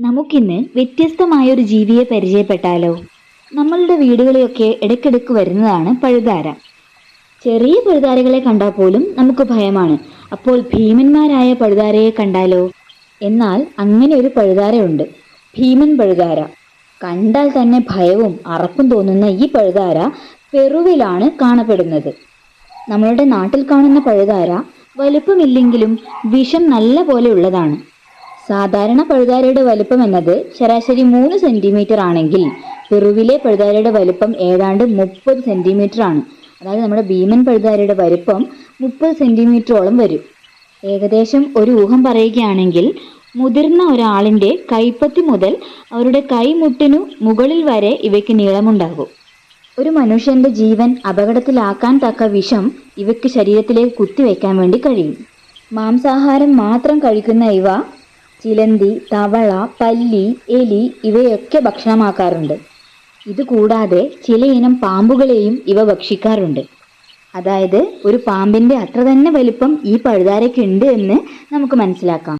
നമുക്കിന്ന് വ്യത്യസ്തമായ ഒരു ജീവിയെ പരിചയപ്പെട്ടാലോ? നമ്മളുടെ വീടുകളിലൊക്കെ ഇടയ്ക്കിടയ്ക്ക് വരുന്നതാണ് പഴുതാര. ചെറിയ പഴുതാരകളെ കണ്ടാൽ പോലും നമുക്ക് ഭയമാണ്. അപ്പോൾ ഭീമന്മാരായ പഴുതാരയെ കണ്ടാലോ? എന്നാൽ അങ്ങനെ ഒരു പഴുതാരയുണ്ട്. ഭീമൻ പഴുതാര. കണ്ടാൽ തന്നെ ഭയവും അറപ്പും തോന്നുന്ന ഈ പഴുതാര പെറുവിലാണ് കാണപ്പെടുന്നത്. നമ്മളുടെ നാട്ടിൽ കാണുന്ന പഴുതാര വലുപ്പമില്ലെങ്കിലും വിഷം നല്ല പോലെ ഉള്ളതാണ്. സാധാരണ പഴുതാരയുടെ വലുപ്പം എന്നത് ശരാശരി മൂന്ന് സെന്റിമീറ്റർ ആണെങ്കിൽ പെറുവിലെ പഴുതാരയുടെ വലുപ്പം ഏതാണ്ട് മുപ്പത് സെന്റിമീറ്റർ ആണ്. അതായത് നമ്മുടെ ഭീമൻ പഴുതാരയുടെ വലുപ്പം മുപ്പത് സെന്റിമീറ്ററോളം വരും. ഏകദേശം ഒരു ഊഹം പറയുകയാണെങ്കിൽ മുതിർന്ന ഒരാളിന്റെ കൈപ്പത്തി മുതൽ അവരുടെ കൈമുട്ടിനു മുകളിൽ വരെ ഇവയ്ക്ക് നീളമുണ്ടാകും. ഒരു മനുഷ്യന്റെ ജീവൻ അപകടത്തിലാക്കാൻ തക്ക വിഷം ഇവയ്ക്ക് ശരീരത്തിലേക്ക് കുത്തിവെക്കാൻ വേണ്ടി കഴിയും. മാംസാഹാരം മാത്രം കഴിക്കുന്ന ഇവ ചിലന്തി തവള പല്ലി എലി ഇവയൊക്കെ ഭക്ഷണമാക്കാറുണ്ട്. ഇതുകൂടാതെ ചിലയിനം പാമ്പുകളെയും ഇവ ഭക്ഷിക്കാറുണ്ട്. അതായത് ഒരു പാമ്പിന്റെ അത്ര തന്നെ വലിപ്പം ഈ പഴുതാരയ്ക്കുണ്ട് എന്ന് നമുക്ക് മനസ്സിലാക്കാം.